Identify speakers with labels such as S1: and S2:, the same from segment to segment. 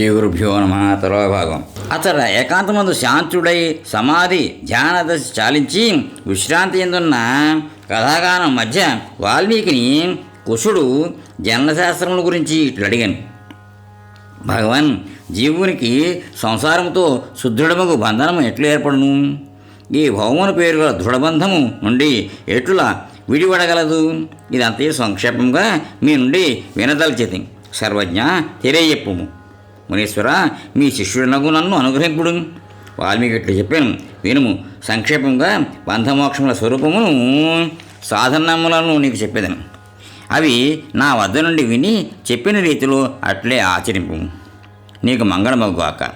S1: శ్రీ గురుభ్యో నమ. తర్వా భాగం. అతడు ఏకాంతమందు శాంతుడై సమాధి ధ్యాన దశ చాలించి విశ్రాంతి ఎందున్న కథాగానం మధ్య వాల్మీకిని కుశుడు జన్మశాస్త్రముల గురించి ఇట్లు అడిగాను. భగవాన్ జీవునికి సంసారంతో సుదృఢముకు బంధనము ఎట్లు ఏర్పడును? ఈ భౌమను పేరు గల దృఢబంధము నుండి ఎట్లా విడిపడగలదు ఇదంతే సంక్షేపంగా మీ నుండి వినదలిచేది. సర్వజ్ఞ తెలియజెప్పుము మునీశ్వర మీ శిష్యుడనగు నన్ను అనుగ్రహింపుడు. వాల్మీకి ఇట్లు చెప్పాను. వినుము సంక్షేపంగా బంధమోక్షముల స్వరూపమును సాధనములను నీకు చెప్పేదను. అవి నా వద్ద నుండి విని చెప్పిన రీతిలో అట్లే ఆచరింపు. నీకు మంగళమగుగాక.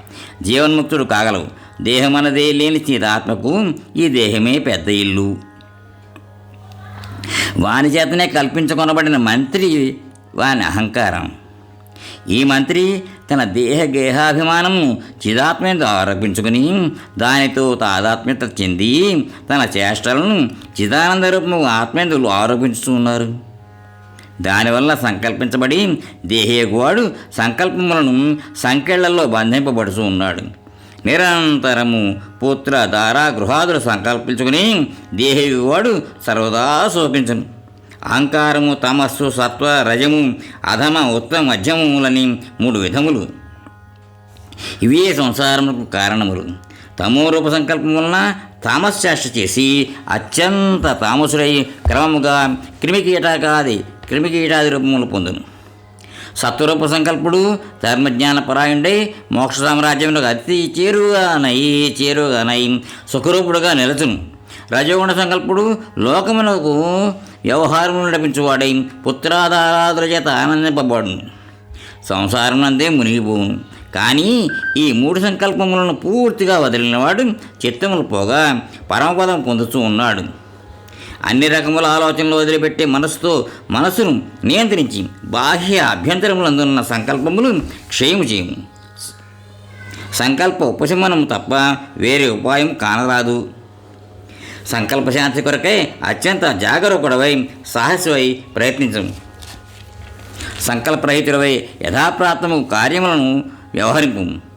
S1: జీవన్ముక్తుడు కాగలవు. దేహమనదే లేని చిరాత్మకు ఈ దేహమే పెద్ద ఇల్లు. వాని చేతనే కల్పించుకొనబడిన మంత్రి వాని అహంకారం. ఈ మంత్రి తన దేహ గేహాభిమానము చిదాత్మ్యత ఆరోపించుకుని దానితో తాదాత్మ్యత చెంది తన చేష్టలను చిదానంద రూపము ఆత్మేందులు ఆరోపించుతున్నారు దానివల్ల సంకల్పించబడి దేహేగువాడు సంకల్పములను సంకెళ్ళలో బంధింపబడుతూ ఉన్నాడు. నిరంతరము పుత్ర దారా గృహాదులు సంకల్పించుకుని దేహేగువాడు సర్వదా శోకించను. అహంకారము తమస్సు సత్వ రజము అధమ ఉత్తమ మధ్యములని మూడు విధములు. ఇవే సంసారములకు కారణములు. తమోరూప సంకల్పం వలన తామశ్చేష్ట చేసి అత్యంత తామసుడై క్రమముగా క్రిమికీటకాది క్రిమికీటాది రూపములు పొందును. సత్వరూప సంకల్పుడు ధర్మజ్ఞాన పరాయుండై మోక్ష సామ్రాజ్యంలో అతి చేరుగానై చేరుగానై సుఖరూపుడుగా నిలచును. రజోగుణ సంకల్పుడు లోకమునకు వ్యవహారములు నడిపించువాడై పుత్రాధారాదుల చేత ఆనందింపబడును. సంసారం నందే మునిగిపోవును. కానీ ఈ మూడు సంకల్పములను పూర్తిగా వదిలినవాడు చిత్తములు పోగా పరమపదం పొందుతూ ఉన్నాడు. అన్ని రకముల ఆలోచనలు వదిలిపెట్టే మనస్సుతో మనసును నియంత్రించి బాహ్య అభ్యంతరములందున్న సంకల్పములు క్షయము చేయము. సంకల్ప ఉపశమనం తప్ప వేరే ఉపాయం కానరాదు. సంకల్పశాంతి కొరకై అత్యంత జాగరూకుడవై సాహసివై ప్రయత్నించము. సంకల్పరహితుడవై యథాప్రాప్తము కార్యములను వ్యవహరింపు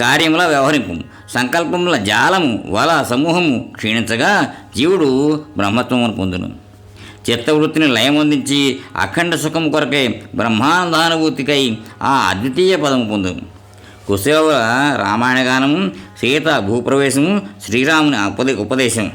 S1: కార్యముల వ్యవహరింపు సంకల్పముల జాలము వల సమూహము క్షీణించగా జీవుడు బ్రహ్మత్వమును పొందును. చిత్తవృత్తిని లయమొందించి అఖండ సుఖము కొరకై బ్రహ్మానందానుభూతికై ఆ అద్వితీయ పదము పొందును. కుశేవుల రామాయణ గానము సీత భూప్రవేశము శ్రీరాముని ఉపదే ఉపదేశం.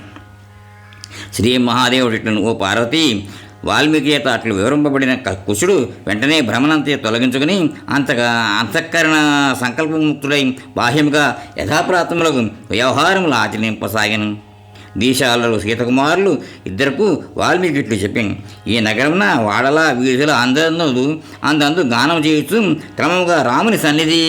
S1: శ్రీ మహాదేవుడు ఓ పార్వతి వాల్మీకి చేత అట్లు వివరింపబడిన కుశుడు వెంటనే భ్రమణంతే తొలగించుకుని అంతగా అంతఃకరణ సంకల్పముక్తుడై బాహ్యముగా యథాప్రాతములకు వ్యవహారములు ఆచరింపసాగాను. దేశాలలో సీతకుమారులు ఇద్దరుకు వాల్మీకి ఇట్లు చెప్పాను. ఈ నగరమున వాడల వీధుల అందందు అందందు గానం చేస్తూ క్రమంగా రాముని సన్నిధి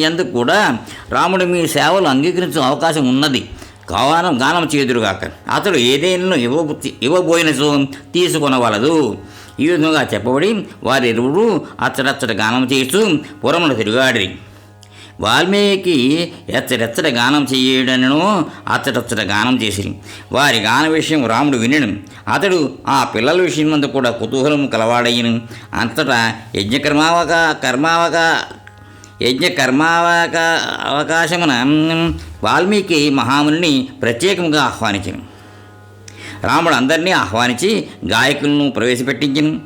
S1: ఎందు కూడా రాముడు మీ సేవలు అంగీకరించే అవకాశం ఉన్నది. గానం గానం చేదురుగాక అతడు ఏదైనా ఇవ్వ ఇవ్వబోయినచో తీసుకొనవలదు. ఈ విధంగా చెప్పబడి వారిరువురు అచ్చడచ్చట గానం చేస్తూ పురములు తిరుగాడిరి. వాల్మీకి ఎచ్చడెచ్చట గానం చేయడనో అచ్చటచ్చట గానం చేసిరి. వారి గాన విషయం రాముడు వినను. అతడు ఆ పిల్లల విషయం మందు కూడా కుతూహలం కలవాడయ్యను. అంతటా యజ్ఞకర్మావక కర్మావక యజ్ఞ కర్మావక అవకాశమున వాల్మీకి మహాముని ప్రత్యేకంగా ఆహ్వానించను. రాముడు అందరినీ ఆహ్వానించి గాయకులను ప్రవేశపెట్టించను.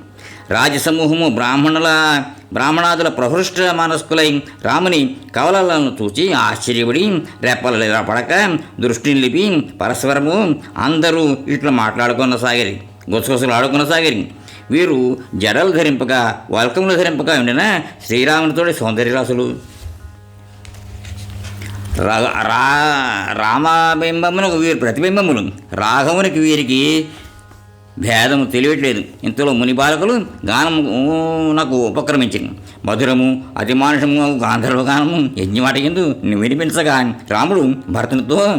S1: రాజసమూహము బ్రాహ్మణుల బ్రాహ్మణాదుల ప్రహృష్ట మనస్కులై రాముని కవలలను చూచి ఆశ్చర్యపడి రెప్పలు పడక దృష్టిని లిపి పరస్పరము అందరూ ఇట్లా మాట్లాడుకున్న సాగిరి గుసగుసలు ఆడుకున్న సాగిరి. వీరు జడలు ధరింపగా వల్కములు ధరింపగా ఉండిన శ్రీరామునితోటి సౌందర్యరాసులు రా రా రామబింబమునకు వీరి ప్రతిబింబములు రాఘవునికి వీరికి భేదము తెలియట్లేదు. ఇంతలో ముని బాలకులు గానము నాకు ఉపక్రమించింది మధురము అతిమానుషము గాంధర్వ గానము యజ్ఞమాట ఎందు వినిపించగా రాముడు భరతునితో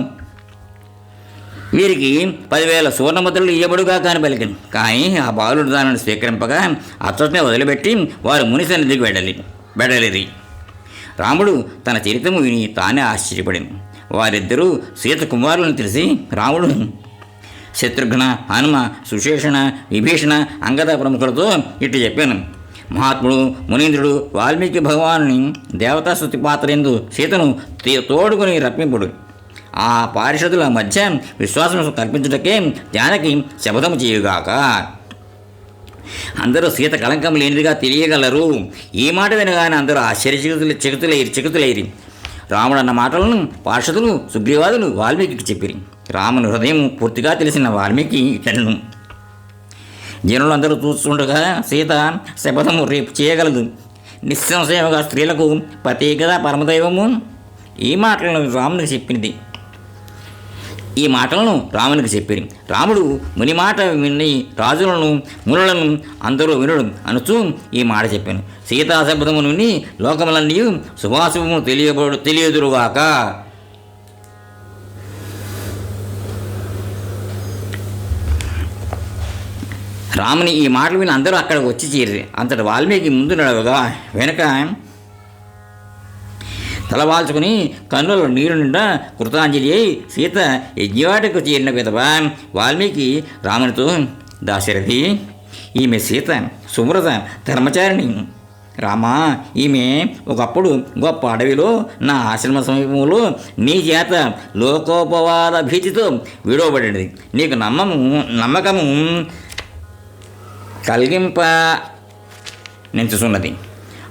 S1: వీరికి పదివేల సువర్ణముద్రలు ఇయ్యబడుగా కాని పలికింది కానీ ఆ బాలుడు దానిని స్వీకరింపగా అచ్చటనే వదిలిపెట్టి వారు ముని సన్నిధికి వెళ్ళలి వెళ్ళలేది. రాముడు తన చరిత్రము విని తానే ఆశ్చర్యపడింది. వారిద్దరూ సీత కుమారులను తెలిసి రాముడు శత్రుఘ్న హనుమ సుశేషణ విభీషణ అంగద ప్రముఖులతో ఇట్టు చెప్పాను. మహాత్ముడు మునీంద్రుడు వాల్మీకి భగవానుని దేవతా స్థుతి పాత్ర సీతను తోడుకుని తోడుకొని రప్పింపుడు. ఆ పారిషదుల మధ్య విశ్వాసం కల్పించుటకే జానకి శపథము చేయుగాక. అందరూ సీత కళంకం లేనిదిగా తెలియగలరు. ఈ మాట వినగానే అందరూ ఆశ్చర్యచకుతులు చెకుతులేరి చెకుతులేరి. రాముడు అన్న మాటలను పార్షదులు సుగ్రీవాదులు వాల్మీకి చెప్పిరి. రాముని హృదయం పూర్తిగా తెలిసిన వాల్మీకి ఇతను జనులందరూ చూస్తుండగా సీత శపథము రేపు చేయగలదు. నిస్సంశయముగా స్త్రీలకు పతే కదా పరమదైవము ఈ మాటలను రామునికి చెప్పింది ఈ మాటలను రామునికి చెప్పిరి. రాముడు ముని మాట విని రాజులను మునులను అందరూ వినుడు అనుచూ ఈ మాట చెప్పాను. సీతా శబ్దము నుండి లోకములన్నీ శుభాశుభము తెలియబడు తెలియదురుగాక. రాముని ఈ మాటలు విని అందరూ అక్కడికి వచ్చి చేరి అంతటి వాల్మీకి ముందు నడవగా వెనక తలవాల్చుకుని కన్నుల నీరు నిండా కృతాంజలి అయి సీత యజ్ఞవాటకు చేరిన విధవ వాల్మీకి రామునితో దాశరథి ఈమె సీత సుమృత ధర్మచారిణి. రామా ఈమె ఒకప్పుడు గొప్ప అడవిలో నా ఆశ్రమ సమీపంలో నీ చేత లోకోపవాద భీతితో విడవబడినది. నీకు నమ్మము నమ్మకము కలిగింప నించుతున్నది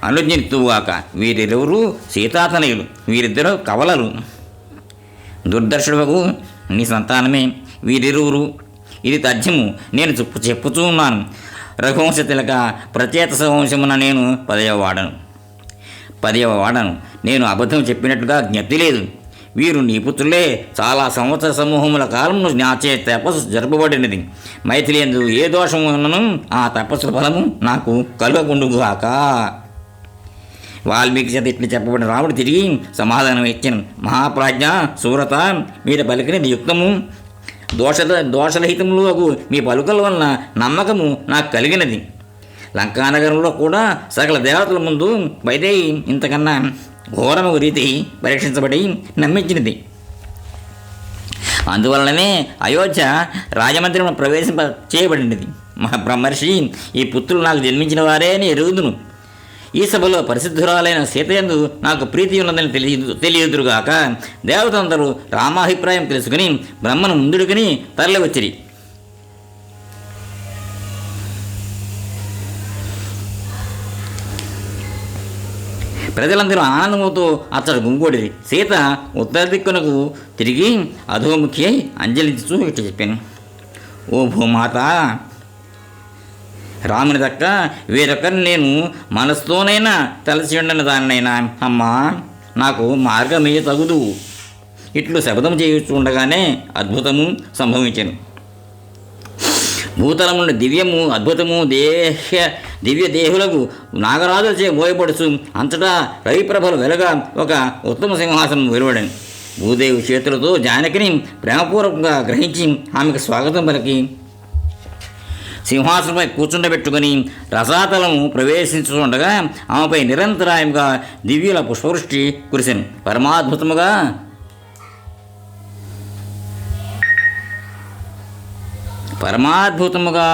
S1: అనుజ్ఞిత్తువాక వీరిరువురు సీతాతనయులు వీరిద్దరు కవలలు దుర్దర్శుడకు నీ సంతానమే వీరిరువురు. ఇది తథ్యము. నేను చెప్పు చెప్పుతూ ఉన్నాను. రఘువంశ తిలక ప్రచేత వంశమున నేను పదవ వాడను. పదవ వాడను. నేను అబద్ధం చెప్పినట్టుగా జ్ఞప్తి లేదు. వీరు నీ పుత్రులే. చాలా సంవత్సర సమూహముల కాలమును నాచే తపస్సు జరపబడినది. మైథిలేందు ఏ దోషము ఆ తపస్సు ఫలము నాకు కలుగకుండుగాక. వాల్మీకి చేత ఇట్లు చెప్పబడిన రాముడు తిరిగి సమాధానం ఇచ్చాను. మహాప్రాజ్ఞ సూరత మీరు పలికినది యుక్తము దోష దోషరహితములకు మీ పలుకల వలన నమ్మకము నాకు కలిగినది. లంకానగరంలో కూడా సకల దేవతల ముందు వైదేహి ఇంతకన్నా ఘోరము రీతి పరీక్షించబడి నమ్మించినది. అందువలననే అయోధ్య రాజమందిరం ప్రవేశింప చేయబడినది. మా బ్రహ్మర్షి ఈ పుత్రులు నాకు జన్మించిన వారే అని ఎరుగుదును. ఈ సభలో పరిశుద్ధురాలైన సీతయందు నాకు ప్రీతి ఉన్నదని తెలియదు తెలియదురుగాక దేవతందరూ రామాభిప్రాయం తెలుసుకుని బ్రహ్మను ముందుడుకుని తరలి ప్రజలందరూ ఆనందముతో అతడు గుంగోడిరి సీత ఉత్తర దిక్కునకు తిరిగి అధోముఖి అయి అంజలిస్తూ ఇట్లా చెప్పాను. ఓ భూమాత రాముని దక్క వేరొకరిని నేను మనసుతోనైనా తలసి ఉండని దానినైనా. అమ్మా నాకు మార్గమే తగుదు. ఇట్లు శబ్దం చేయుచుండగానే అద్భుతము సంభవించాను. భూతలం దివ్యము అద్భుతము దేహ దివ్య దేహులకు నాగరాజులచే మోయపడుచు అంతటా రవిప్రభలు వెలగ ఒక ఉత్తమ సింహాసనం వెలువడని. భూదేవి చేతులతో జానకిని ప్రేమపూర్వకంగా గ్రహించి ఆమెకు స్వాగతం పలికి. సింహాసనంపై కూర్చుండబెట్టుకుని రసాతలము ప్రవేశించుండగా ఆమెపై నిరంతరాయంగా దివ్యుల పుష్పవృష్టి కురిసింది పరమాద్భుతముగా పరమాద్భుతముగా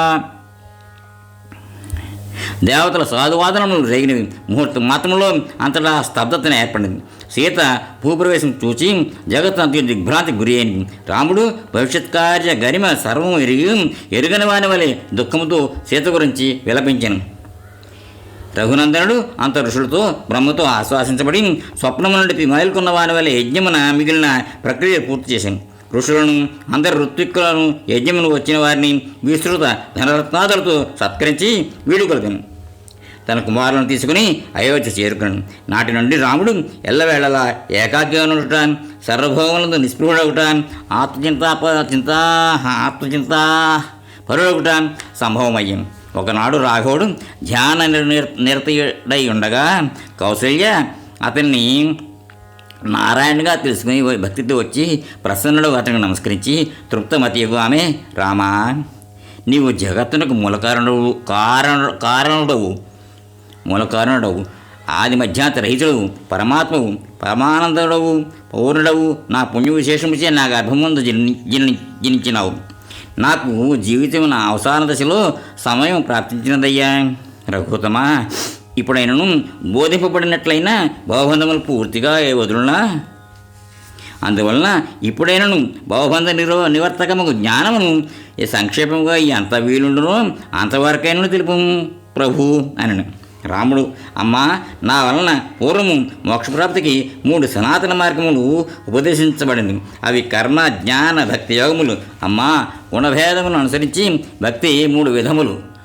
S1: దేవతల సాధువాదనములు రేగినవి ముహూర్తం మాత్రంలో అంతటా స్తబ్దతను ఏర్పడింది. సీత భూప్రవేశం చూచి అంత దిగ్భ్రాంతి గురి అయింది రాముడు భవిష్యత్ కార్య గరిమ సర్వం ఎరిగి ఎరుగని వాని వలె దుఃఖముతో సీత గురించి విలపించాను. రఘునందనుడు అంత ఋషులతో బ్రహ్మతో ఆశ్వాసించబడి స్వప్నము నుండి మేల్కొన్న వాని వలె యజ్ఞమున మిగిలిన ప్రక్రియ పూర్తి చేశాను. ఋషులను అందరు ఋత్విక్కులను యజ్ఞమును వచ్చిన వారిని విస్తృత ధనరత్నాదులతో సత్కరించి వీడుకొలిపాను తన కుమారులను తీసుకుని అయోధ్య చేరుకున్నాను నాటి నుండి రాముడు ఎల్లవేళలా ఏకాగ్రగా ఉండట సర్వభౌములందు నిస్పృహుడగుట ఆత్మచింత చింత ఆత్మచింతా పరుడగుట సంభవమయ్యం ఒకనాడు రాఘవుడు ధ్యాన నిర్ నిరతయుడై ఉండగా కౌశల్య అతన్ని నారాయణగా తెలుసుకుని భక్తితో వచ్చి ప్రసన్నుడు అతనికి నమస్కరించి తృప్తమతియుగు ఆమె రామా నీవు జగత్తునకు మూలకారణుడు కారణ కారణుడవు మూలకారణుడవు ఆది మధ్యాంత రహితుడవు పరమాత్మవు పరమానందుడవు పౌరుడవు నా పుణ్య విశేషముచే నా గర్భముందు జని జనించినావు. నాకు జీవితం నా అవసాన దశలో సమయం ప్రాప్తించినదయ్యా. రఘుతమా ఇప్పుడైనను బోధింపబడినట్లయినా భావబంధములు పూర్తిగా వదులునా? అందువలన ఇప్పుడైనను భావబంధ నిరో నివర్తకముకు జ్ఞానమును ఈ సంక్షేపంగా ఎంత అంత వీలుండును అంతవరకైనా తెలుపు ప్రభు అనను. రాముడు అమ్మా నా వలన పూర్వము మోక్షప్రాప్తికి మూడు సనాతన మార్గములు ఉపదేశించబడింది అవి కర్మ జ్ఞాన భక్తి యోగములు. అమ్మా గుణభేదములను అనుసరించి భక్తి మూడు విధములు.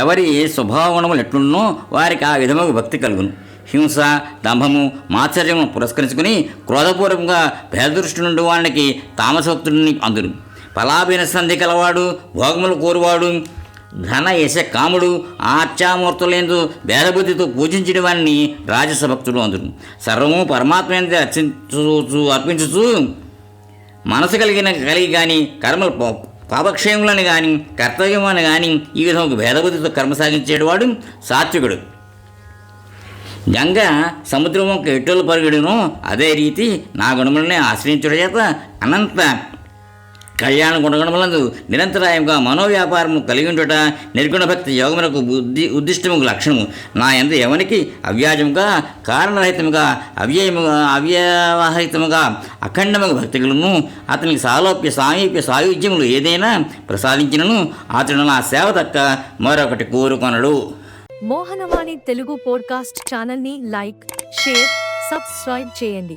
S1: ఎవరి స్వభావగుణములు ఎట్లున్నో వారికి ఆ విధముగా భక్తి కలుగును. హింస దంభము మాత్సర్యము పురస్కరించుకుని క్రోధపూర్వకంగా భేదృష్టి నుండి వానికి తామసోక్తుడిని అందును. పలాభిన సంధి కలవాడు భోగములు కోరువాడు ధన యశ కాముడు ఆర్చామూర్తులందు భేదబుద్ధితో పూజించిన వాడిని రాజసభక్తుడు అందును. సర్వము పరమాత్మ అర్చించు అర్పించుచు మనసు కలిగిన కలిగి కానీ కర్మలు పా- కానీ కర్తవ్యమని కానీ ఈ విధంగా భేదబుద్ధితో కర్మ సాగించేవాడు సాత్వికుడు. గంగ సముద్రము ఎట్టులు పరుగుడును అదే రీతి నా గుణములనే ఆశ్రయించుట చేత అనంత కళ్యాణ గుణగణములందు నిరంతరాయంగా మనోవ్యాపారము కలిగి ఉండుట నిర్గుణ భక్తి యోగమునకు బుద్ధి ఉద్దిష్టము లక్షణము. నా ఎందు ఎవనికి అవ్యాజముగా కారణరహితముగా అవ్యయముగా అవ్యవహితముగా అఖండముగా భక్తులను అతనికి సాలోప్య సామీప్య సాయుధ్యములు ఏదైనా ప్రసాదించినను అతడు నా సేవ తక్క మరొకటి కోరుకొనడు.
S2: మోహనవాణి తెలుగు పోడ్కాస్ట్ ఛానల్ని లైక్ షేర్ సబ్స్క్రైబ్ చేయండి.